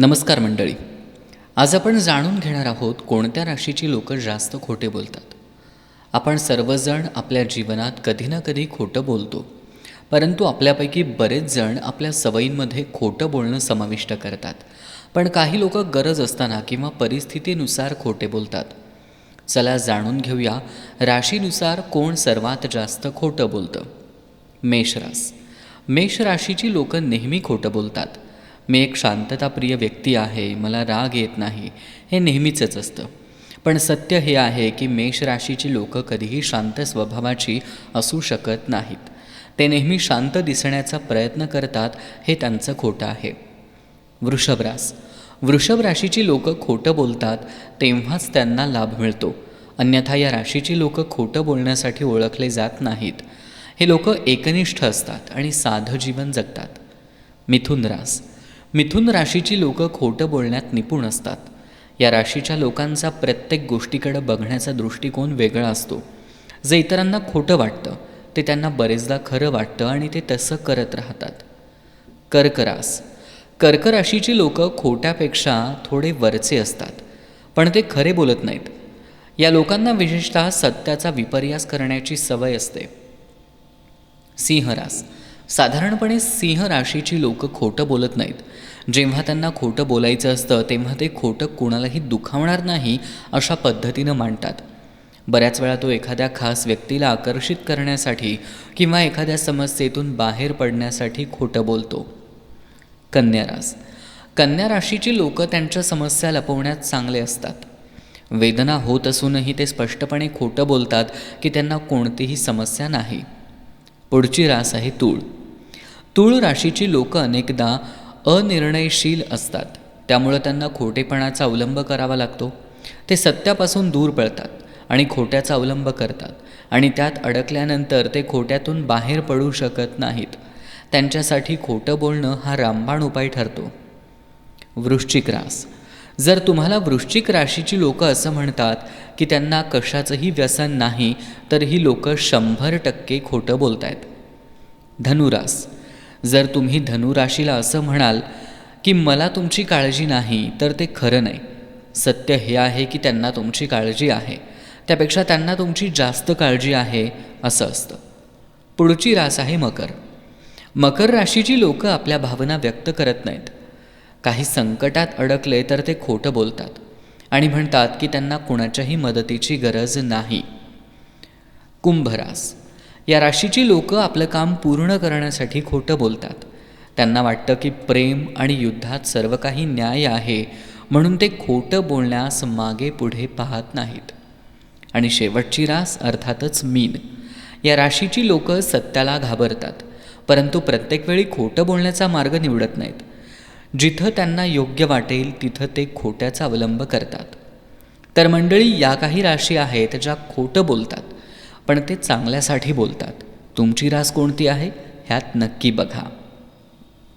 नमस्कार मंडळी. आज आपण जाणून घेणार आहोत कोणत्या राशीची लोकं जास्त खोटे बोलतात. आपण सर्वजण आपल्या जीवनात कधी ना कधी खोटं बोलतो परंतु आपल्यापैकी बरेच जण आपल्या सवयींमध्ये खोटं बोलणं समाविष्ट करतात. पण काही लोक गरज असताना किंवा परिस्थितीनुसार खोटे बोलतात. चला जाणून घेऊया राशीनुसार कोण सर्वात जास्त खोटं बोलतं. मेषरास. मेष राशीची लोकं नेहमी खोटं बोलतात. मी एक शांतताप्रिय व्यक्ती आहे मला राग येत नाही हे नेहमीचंच असतं. पण सत्य हे आहे की मेष राशीची लोक कधीही शांत स्वभावाची असू शकत नाहीत. ते नेहमी शांत दिसण्याचा प्रयत्न करतात हे त्यांचं खोटं आहे. वृषभरास वृषभ राशीची लोक खोटं बोलतात तेव्हाच त्यांना लाभ मिळतो. अन्यथा या राशीची लोक खोटं बोलण्यासाठी ओळखले जात नाहीत. हे लोक एकनिष्ठ असतात आणि साधं जीवन जगतात. मिथुन रास. मिथुन राशीची लोकं खोटं बोलण्यात निपुण असतात. या राशीच्या लोकांचा प्रत्येक गोष्टीकडं बघण्याचा दृष्टिकोन वेगळा असतो. जे इतरांना खोटं वाटतं ते त्यांना बरेचदा खरं वाटतं आणि ते तसं करत राहतात. कर्करास. कर्क राशीची लोकं खोट्यापेक्षा थोडे वरचे असतात पण ते खरे बोलत नाहीत. या लोकांना विशेषतः सत्याचा विपर्यास करण्याची सवय असते. सिंहरास. साधारणपणे सिंह राशीची लोक खोटं बोलत नाहीत. जेव्हा त्यांना खोटं बोलायचं असतं तेव्हा ते खोटं कोणालाही दुखावणार नाही अशा पद्धतीनं मांडतात. बऱ्याच वेळा तो एखाद्या खास व्यक्तीला आकर्षित करण्यासाठी किंवा एखाद्या समस्येतून बाहेर पडण्यासाठी खोटं बोलतो. कन्यारास कन्या राशीची लोक त्यांच्या समस्या लपवण्यात चांगले असतात. वेदना होत असूनही ते स्पष्टपणे खोटं बोलतात की त्यांना कोणतीही समस्या नाही. पुढची रास आहे तूळ. तूळ राशीची लोक अनेकदा अनिर्णयशील असतात. त्यामुळं त्यांना खोटेपणाचा अवलंब करावा लागतो. ते सत्यापासून दूर पळतात आणि खोट्याचा अवलंब करतात आणि त्यात अडकल्यानंतर ते खोट्यातून बाहेर पडू शकत नाहीत. त्यांच्यासाठी खोटं बोलणं हा रामबाण उपाय ठरतो. वृश्चिक रास. जर तुम्हाला वृश्चिक राशीची लोकं असं म्हणतात की त्यांना कशाचंही व्यसन नाही तर ही लोकं शंभर टक्के खोटं बोलत आहेत धनुरास. जर तुम्ही धनुराशीला असं म्हणाल की मला तुमची काळजी नाही तर ते खरं नाही. सत्य हे आहे की त्यांना तुमची काळजी आहे. त्यापेक्षा त्यांना तुमची जास्त काळजी आहे असं असतं. पुढची रास आहे मकर. मकर राशीची लोकं आपल्या भावना व्यक्त करत नाहीत. काही संकटात अडकले तर ते खोटं बोलतात आणि म्हणतात की त्यांना कुणाच्याही मदतीची गरज नाही. कुंभरास. या राशीची लोकं आपलं काम पूर्ण करण्यासाठी खोटं बोलतात. त्यांना वाटतं की प्रेम आणि युद्धात सर्व काही न्याय आहे म्हणून ते खोटं बोलण्यास मागे पुढे पाहत नाहीत. आणि शेवटची रास अर्थातच मीन. या राशीची लोकं सत्याला घाबरतात परंतु प्रत्येक वेळी खोटं बोलण्याचा मार्ग निवडत नाहीत. जिथं त्यांना योग्य वाटेल तिथं ते खोट्याचा अवलंब करतात. तर मंडळी या काही राशी आहेत ज्या खोटं बोलतात. पण ते चांगल्यासाठी बोलतात. तुमची रास कोणती आहे? ह्यात नक्की बघा.